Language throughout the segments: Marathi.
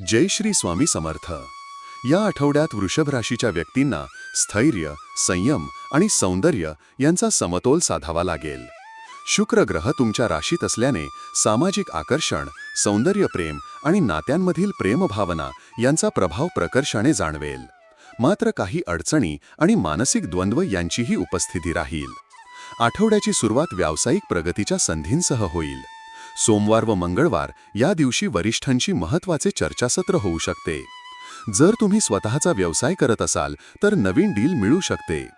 जय श्री स्वामी समर्थ. या आठवड्यात वृषभ राशीच्या व्यक्तींना स्थैर्य संयम आणि सौंदर्य यांचा समतोल साधावा लागेल. शुक्र ग्रह तुमच्या राशीत असल्याने सामाजिक आकर्षण सौंदर्य प्रेम आणि नात्यांमधील प्रेमभावना यांचा प्रभाव प्रकर्षाने जाणवेल. मात्र काही अडचणी आणि मानसिक द्वंद्व यांचीही उपस्थिती राहील. आठवड्याची सुरुवात व्यावसायिक प्रगतीच्या संधींसह होईल. सोमवार व मंगळवार या दिवशी वरिष्ठांची महत्त्वाचे चर्चासत्र होऊ शकते. जर तुम्ही स्वतःचा व्यवसाय करत असाल तर नवीन डील मिळू शकते.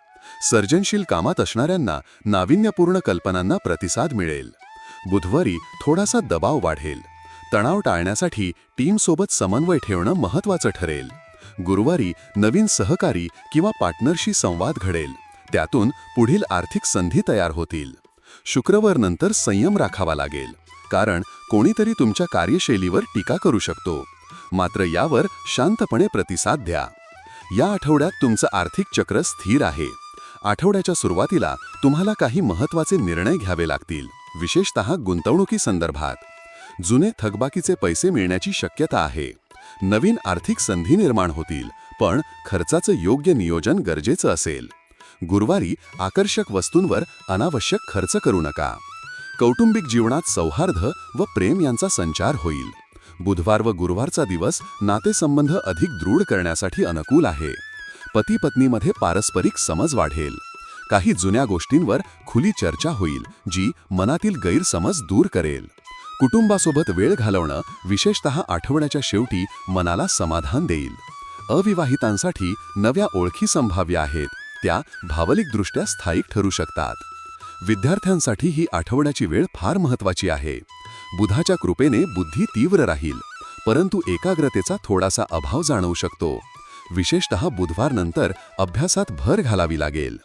सर्जनशील कामात असणाऱ्यांना नाविन्यपूर्ण कल्पनांना प्रतिसाद मिळेल. बुधवारी थोडासा दबाव वाढेल. तणाव टाळण्यासाठी टीमसोबत समन्वय ठेवणं महत्त्वाचं ठरेल. गुरुवारी नवीन सहकारी किंवा पार्टनरशी संवाद घडेल. त्यातून पुढील आर्थिक संधी तयार होतील. शुक्रवार नंतर संयम राखावा लागेल. कारण कोणीतरी तुमच्या कार्यशैलीवर टीका करू शकतो. मात्र यावर शांतपणे प्रतिसाद द्या. या आठवड्यात तुमचं आर्थिक चक्र स्थिर आहे. आठवड्याच्या सुरुवातीला तुम्हाला काही महत्त्वाचे निर्णय घ्यावे लागतील विशेषतः गुंतवणुकी संदर्भात. जुने थकबाकीचे पैसे मिळण्याची शक्यता आहे. नवीन आर्थिक संधी निर्माण होतील पण खर्चाचं योग्य नियोजन गरजेचं असेल. गुरुवारी आकर्षक वस्तूंवर अनावश्यक खर्च करू नका. कौटुंबिक जीवनात सौहार्द व प्रेम यांचा संचार होईल. बुधवार व गुरुवारचा दिवस नातेसंबंध अधिक दृढ करण्यासाठी अनुकूल आहे. पती पत्नीमध्ये पारस्परिक समज वाढेल. काही जुन्या गोष्टींवर खुली चर्चा होईल जी मनातील गैरसमज दूर करेल. कुटुंबासोबत वेळ घालवणं विशेषतः आठवड्याच्या शेवटी मनाला समाधान देईल. अविवाहितांसाठी नव्या ओळखी संभाव्य आहेत. त्या भावलिकदृष्ट्या स्थायिक ठरू शकतात. विद्यार्थ्यांसाठी ही आठवड्याची वेळ फार महत्वाची आहे. बुधाच्या कृपेने बुद्धी तीव्र राहील परंतु एकाग्रतेचा थोडासा अभाव जाणवू शकतो. विशेषतः बुधवारनंतर अभ्यासात भर घालावी लागेल.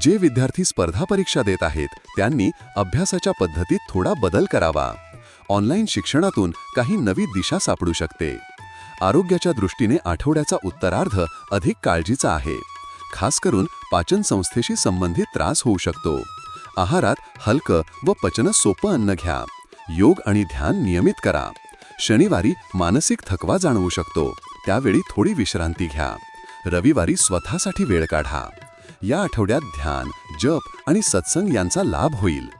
जे विद्यार्थी स्पर्धा परीक्षा देत आहेत त्यांनी अभ्यासाच्या पद्धतीत थोडा बदल करावा. ऑनलाईन शिक्षणातून काही नवी दिशा सापडू शकते. आरोग्याच्या दृष्टीने आठवड्याचा उत्तरार्ध अधिक काळजीचा आहे. खास करून पाचन संस्थेशी संबंधित त्रास होऊ शकतो. आहारात हलकं व पचन सोपं अन्न घ्या. योग आणि ध्यान नियमित करा. शनिवारी मानसिक थकवा जाणवू शकतो. त्यावेळी थोडी विश्रांती घ्या. रविवारी स्वतःसाठी वेळ काढा. या आठवड्यात ध्यान जप आणि सत्संग यांचा लाभ होईल.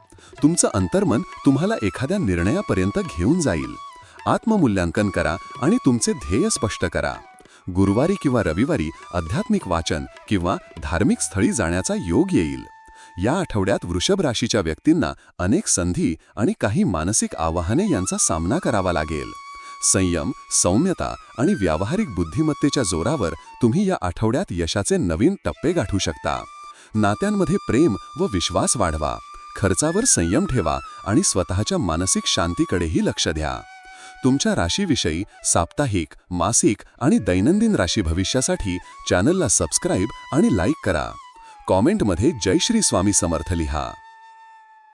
तुमचं अंतर्मन तुम्हाला एखाद्या निर्णयापर्यंत घेऊन जाईल. आत्ममूल्यांकन करा आणि तुमचे ध्येय स्पष्ट करा. गुरुवारी किंवा रविवारी आध्यात्मिक वाचन किंवा धार्मिक स्थळी जाण्याचा योग येईल. या आठवड्यात वृषभ राशीच्या व्यक्तींना अनेक संधी आणि काही मानसिक आवाहने यांचा सामना करावा लागेल. संयम सौम्यता आणि व्यावहारिक बुद्धिमत्तेच्या जोरावर तुम्ही या आठवड्यात यशाचे नवीन टप्पे गाठू शकता. नात्यांमध्ये प्रेम व विश्वास वाढवा. खर्चावर संयम ठेवा आणि स्वतःच्या मानसिक शांतीकडेही लक्ष द्या. तुमच्या राशीविषयी साप्ताहिक मासिक आणि दैनंदिन राशी भविष्यासाठी चॅनलला सबस्क्राईब आणि लाईक करा. कॉमेंटमध्ये जय श्री स्वामी समर्थ लिहा.